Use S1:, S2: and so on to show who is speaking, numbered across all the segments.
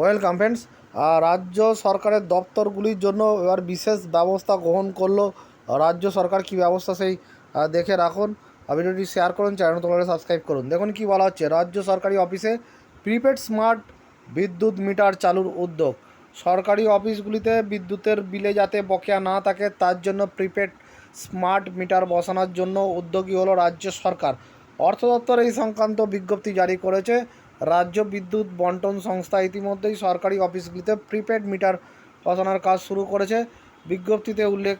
S1: Welcome friends রাজ্য সরকারের দপ্তরগুলির জন্য এবার বিশেষ ব্যবস্থা গ্রহণ করল। রাজ্য সরকার কি ব্যবস্থা সেই দেখে রাখুন। ভিডিওটি শেয়ার করুন চ্যানেল তোমরা সাবস্ক্রাইব করুন। দেখুন কি বলা হচ্ছে, রাজ্য সরকারি অফিসে প্রিপেড স্মার্ট বিদ্যুৎ মিটার চালুর উদ্যোগ। সরকারি অফিসগুলিতে বিদ্যুতের বিলে যাতে বকেয়া না থাকে, তার জন্য প্রিপেড স্মার্ট মিটার বসানোর জন্য উদ্যোগী হলো রাজ্য সরকার। অর্থ দপ্তর এই সংক্রান্ত বিজ্ঞপ্তি জারি করেছে। রাজ্য বিদ্যুৎ বন্টন সংস্থা ইতিমধ্যেই সরকারি অফিসগুলিতে প্রিপেড মিটার বসানোর কাজ শুরু করেছে। বিজ্ঞপ্তিতে উল্লেখ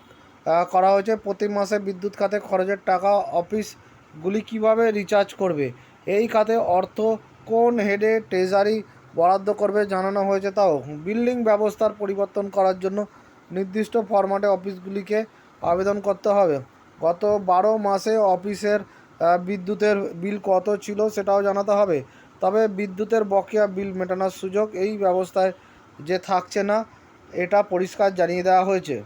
S1: করা হয়েছে, প্রতি মাসে বিদ্যুৎ খাতে খরচের টাকা অফিসগুলি কীভাবে রিচার্জ করবে? এই খাতে অর্থ কোন হেডে ট্রেজারি বরাদ্দ করবে জানানো হয়েছে তাও। বিল্ডিং ব্যবস্থার পরিবর্তন করার জন্য নির্দিষ্ট ফরম্যাটে অফিসগুলিকে আবেদন করতে হবে। গত বারো মাসে অফিসের বিদ্যুতের বিল কত ছিল সেটাও জানাতে হবে। তবে বিদ্যুতের বকেয়া বিল মেটানোর সুযোগ এই ব্যবস্থায় যে থাকছে না, এটা পরিষ্কার জানিয়ে দেওয়া হয়েছে।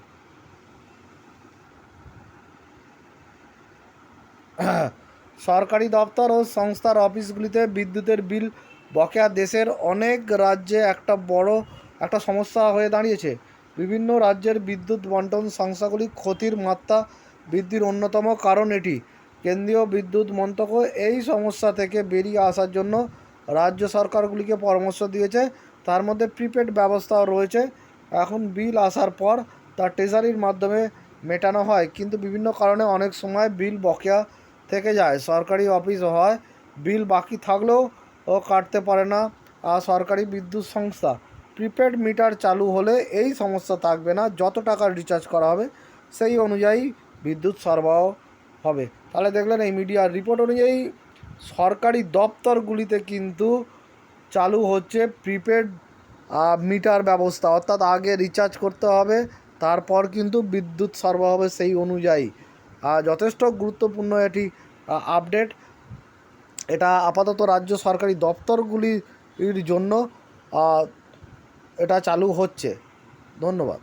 S1: সরকারি দপ্তর ও সংস্থার অফিসগুলিতে বিদ্যুতের বিল বকেয়া দেশের অনেক রাজ্যে একটা বড় একটা সমস্যা হয়ে দাঁড়িয়েছে। বিভিন্ন রাজ্যের বিদ্যুৎ বন্টন সংস্থাগুলি ক্ষতির মাত্রা বৃদ্ধির অন্যতম কারণ এটি। কেন্দ্রীয় বিদ্যুৎ মন্ত্রক এই সমস্যা থেকে বেরিয়ে আসার জন্য রাজ্য সরকারগুলিকে পরামর্শ দিয়েছে। তার মধ্যে প্রিপেড ব্যবস্থাও রয়েছে। এখন বিল আসার পর তা ট্রেজারির মাধ্যমে মেটানো হয়। কিন্তু বিভিন্ন কারণে অনেক সময় বিল বকেয়া থেকে যায়। সরকারি অফিস হয় বিল বাকি থাকলেও ও কাটতে পারে না। আর সরকারি বিদ্যুৎ সংস্থা প্রিপেড মিটার চালু হলে এই সমস্যা থাকবে না। যত টাকা রিচার্জ করা হবে, সেই অনুযায়ী বিদ্যুৎ সরবরাহ হবে। তাহলে দেখলেন এই মিডিয়ার রিপোর্ট অনুযায়ী সরকারি দপ্তরগুলিতে কিন্তু চালু হচ্ছে প্রিপেড মিটার ব্যবস্থা। অর্থাৎ আগে রিচার্জ করতে হবে, তারপর কিন্তু বিদ্যুৎ সরবরাহ হবে সেই অনুযায়ী। যথেষ্ট গুরুত্বপূর্ণ এটি আপডেট এটা আপাতত রাজ্য সরকারি দপ্তরগুলির জন্য এটা চালু হচ্ছে। ধন্যবাদ।